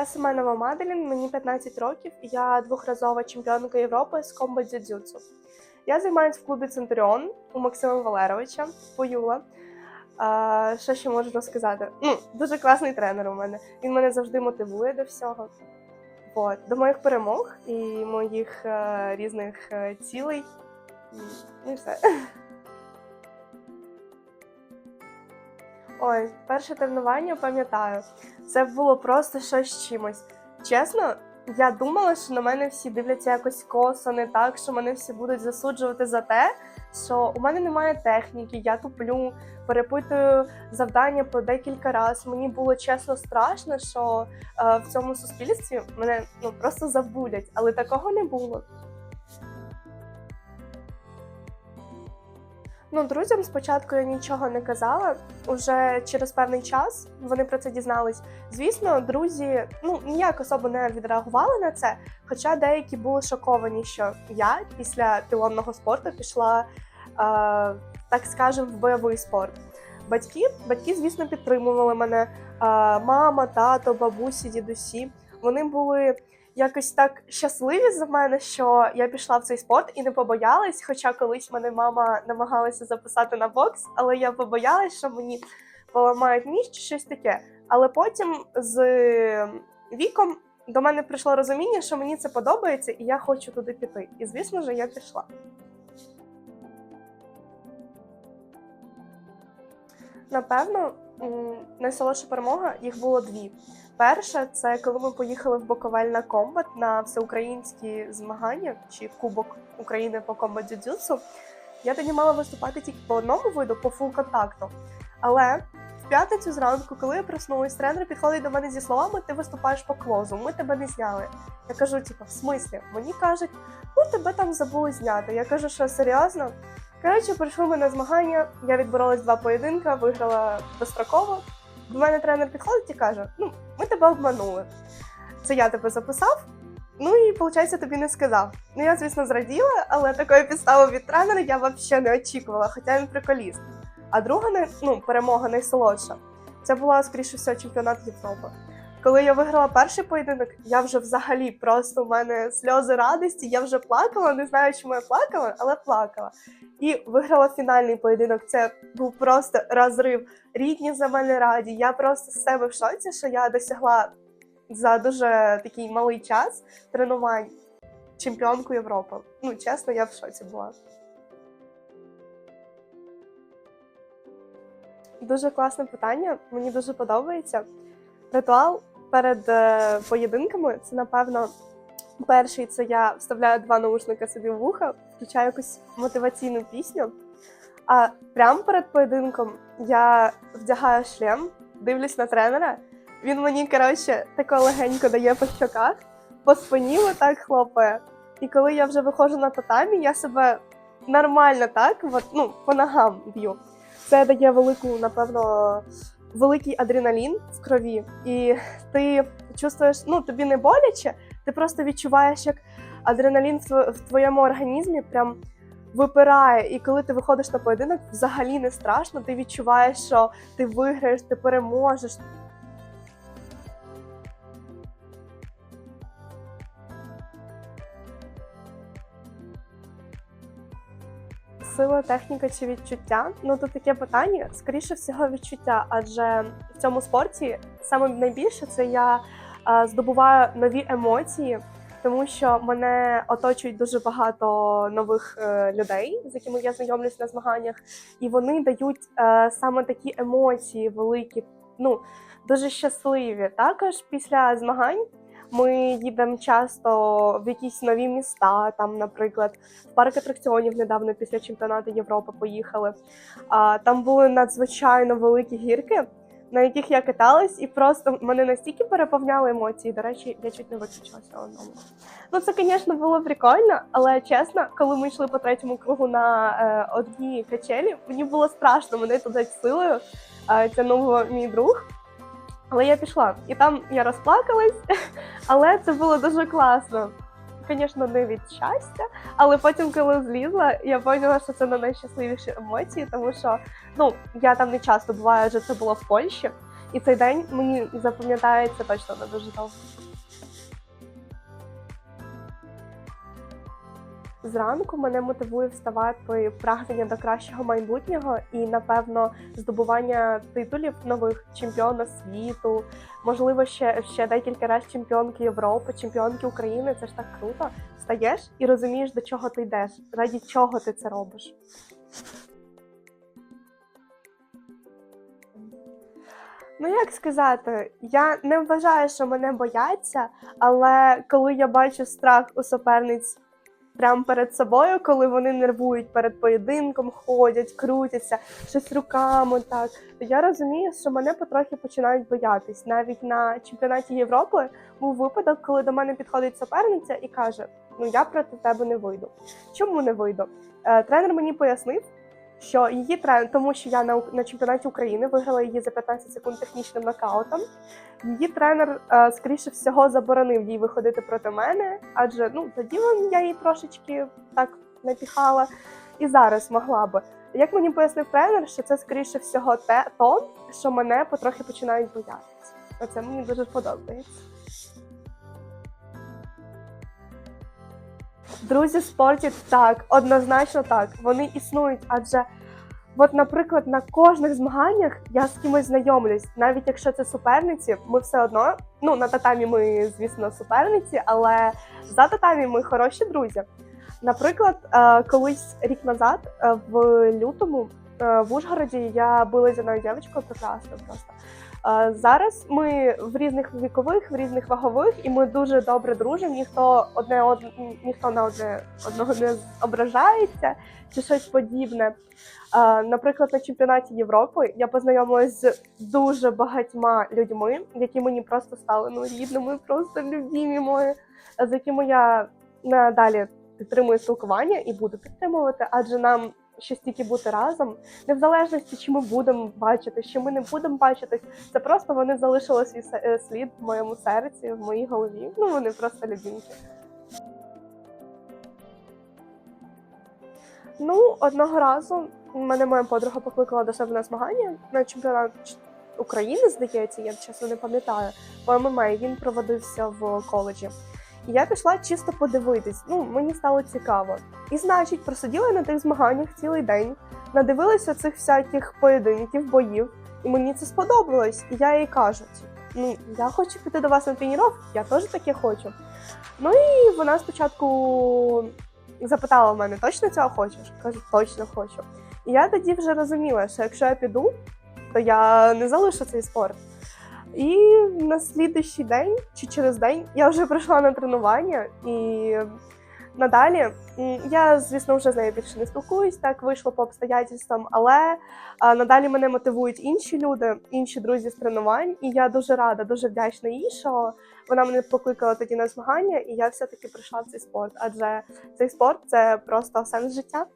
Я Семенова Маделін, мені 15 років, я двохразова чемпіонка Європи з комбо дзюдзюцу. Я займаюся в клубі Центуріон у Максима Валеровича, Поюла. А, що ще можу розказати? Ну, дуже класний тренер у мене. Він мене завжди мотивує до всього. От. До моїх перемог і моїх е, різних е, цілей. І все. Ой, перше тренування пам'ятаю. Це було просто щось з чимось. Чесно, я думала, що на мене всі дивляться якось косо, не так, що мене всі будуть засуджувати за те, що у мене немає техніки, я туплю, перепитую завдання по декілька разів. Мені було чесно страшно, що е, в цьому суспільстві мене ну просто забудять, але такого не було. Ну, друзям спочатку я нічого не казала. Уже через певний час вони про це дізнались. Звісно, друзі ну ніяк особо не відреагували на це. Хоча деякі були шоковані, що я після пілонного спорту пішла, е, так скажем, в бойовий спорт. Батьки, батьки, звісно, підтримували мене. Е, мама, тато, бабусі, дідусі. Вони були якось так щасливі за мене, що я пішла в цей спорт і не побоялась. Хоча колись мене мама намагалася записати на бокс, але я побоялась, що мені поламають ніж чи щось таке. Але потім з віком до мене прийшло розуміння, що мені це подобається, і я хочу туди піти. І звісно ж, я пішла. Напевно, найсолодша перемога їх було дві. Перша це коли ми поїхали в Буковель на комбат на всеукраїнські змагання чи Кубок України по комбат дзюдзюцу. Я тоді мала виступати тільки по одному виду, по фул контакту. Але в п'ятницю зранку, коли я проснулась, тренер підходить до мене зі словами: ти виступаєш по клозу, ми тебе не зняли. Я кажу, типу, в смислі? Мені кажуть, ну тебе там забули зняти. Я кажу, що серйозно? Коротше, прийшли ми на змагання, я відборолась два поєдинка, виграла достроково. До мене тренер підходить і каже: Ну, ми тебе обманули. Це я тебе записав. Ну і виходить, тобі не сказав. Ну я, звісно, зраділа, але такої підстави від тренера я взагалі не очікувала, хоча він приколіст. А друга ну, перемога найсолодша. Це була, скоріше всього, чемпіонат Європи. Коли я виграла перший поєдинок, я вже взагалі просто в мене сльози радості, я вже плакала, не знаю, чому я плакала, але плакала. І виграла фінальний поєдинок. Це був просто розрив. Рідні за мене раді. Я просто з себе в шоці, що я досягла за дуже такий малий час тренувань чемпіонку Європи. Ну, чесно, я в шоці була. Дуже класне питання. Мені дуже подобається. Ритуал перед е, поєдинками це, напевно, перший це я вставляю два наушника собі в вуха, включаю якусь мотиваційну пісню. А прямо перед поєдинком я вдягаю шлем, дивлюсь на тренера. Він мені, коротше, тако легенько дає по щоках, по спині отак хлопає. І коли я вже виходжу на татамі, я себе нормально так, от, ну, по ногам б'ю. Це дає велику, напевно, великий адреналін в крові. І ти чувствуєш, ну тобі не боляче, ти просто відчуваєш, як адреналін в твоєму організмі прям випирає. І коли ти виходиш на поєдинок, взагалі не страшно. Ти відчуваєш, що ти виграєш, ти переможеш. Сила, техніка чи відчуття? Ну тут таке питання. Скоріше всього, відчуття, адже в цьому спорті саме найбільше це я е, здобуваю нові емоції, тому що мене оточують дуже багато нових е, людей, з якими я знайомлюсь на змаганнях, і вони дають е, саме такі емоції великі, ну дуже щасливі. Також після змагань. Ми їдемо часто в якісь нові міста, там, наприклад, в парк атракціонів недавно після чемпіонату Європи поїхали. А, там були надзвичайно великі гірки, на яких я каталась, і просто мене настільки переповняли емоції. До речі, я чуть не виключилася одному. Ну це, звісно, було прикольно, але чесно, коли ми йшли по третьому кругу на е, одній качелі, мені було страшно, мене туди силою е, тягнув мій друг. Але я пішла, і там я розплакалась, але це було дуже класно. Звісно, не від щастя, але потім, коли злізла, я поняла, що це не найщасливіші емоції, тому що ну я там не часто буваю, адже це було в Польщі. І цей день мені запам'ятається точно на дуже довго. Зранку мене мотивує вставати прагнення до кращого майбутнього і, напевно, здобування титулів нових чемпіона світу, можливо, ще, ще декілька разів чемпіонки Європи, чемпіонки України. Це ж так круто. Стаєш і розумієш, до чого ти йдеш, раді чого ти це робиш. Ну, як сказати, я не вважаю, що мене бояться, але коли я бачу страх у суперниць прямо перед собою, коли вони нервують перед поєдинком, ходять, крутяться, щось руками так, то я розумію, що мене потрохи починають боятись. Навіть на чемпіонаті Європи був випадок, коли до мене підходить суперниця і каже: Ну я проти тебе не вийду. Чому не вийду? Е, тренер мені пояснив. Що її тренер, тому що я на, на чемпіонаті України виграла її за 15 секунд технічним нокаутом. Її тренер, е, скоріше всього, заборонив їй виходити проти мене, адже ну тоді я її трошечки так напіхала, і зараз могла би. Як мені пояснив тренер, що це скоріше всього те то, що мене потрохи починають боятися. Оце мені дуже подобається. Друзі в спорті так, однозначно так. Вони існують, адже, от, наприклад, на кожних змаганнях я з кимось знайомлюсь, навіть якщо це суперниці, ми все одно, ну на татамі ми, звісно, суперниці, але за татамі ми хороші друзі. Наприклад, е, колись рік назад, е, в лютому, е, в Ужгороді я була з одною дівчинкою прекрасно просто. Зараз ми в різних вікових, в різних вагових, і ми дуже добре дружимо. Ніхто одне од... ніхто на одне одного не ображається чи щось подібне. Наприклад, на чемпіонаті Європи я познайомилась з дуже багатьма людьми, які мені просто стали ну рідними, просто любімі мої, з якими я надалі підтримую спілкування і буду підтримувати, адже нам ще стільки бути разом, не в залежності, чи ми будемо бачити, чи ми не будемо бачитись. Це просто вони залишили свій е, слід в моєму серці, в моїй голові. Ну вони просто любімки. Ну, одного разу мене моя подруга покликала до себе на змагання на чемпіонат України, здається, я чесно не пам'ятаю. По ММА він проводився в коледжі. І я пішла чисто подивитись. Ну, мені стало цікаво. І значить, просиділа на тих змаганнях цілий день, надивилася цих всяких поєдинків, боїв, і мені це сподобалось. І я їй кажу: ну, я хочу піти до вас на тренування, я теж таке хочу. Ну і вона спочатку запитала в мене, точно цього хочеш? Кажу, точно хочу. І я тоді вже розуміла, що якщо я піду, то я не залишу цей спорт. І на слідуючий день чи через день я вже прийшла на тренування і надалі я, звісно, вже з нею більше не спілкуюсь, так вийшло по обстоятельствам, але надалі мене мотивують інші люди, інші друзі з тренувань. І я дуже рада, дуже вдячна їй, що вона мене покликала тоді на змагання, і я все-таки прийшла в цей спорт. Адже цей спорт це просто сенс життя.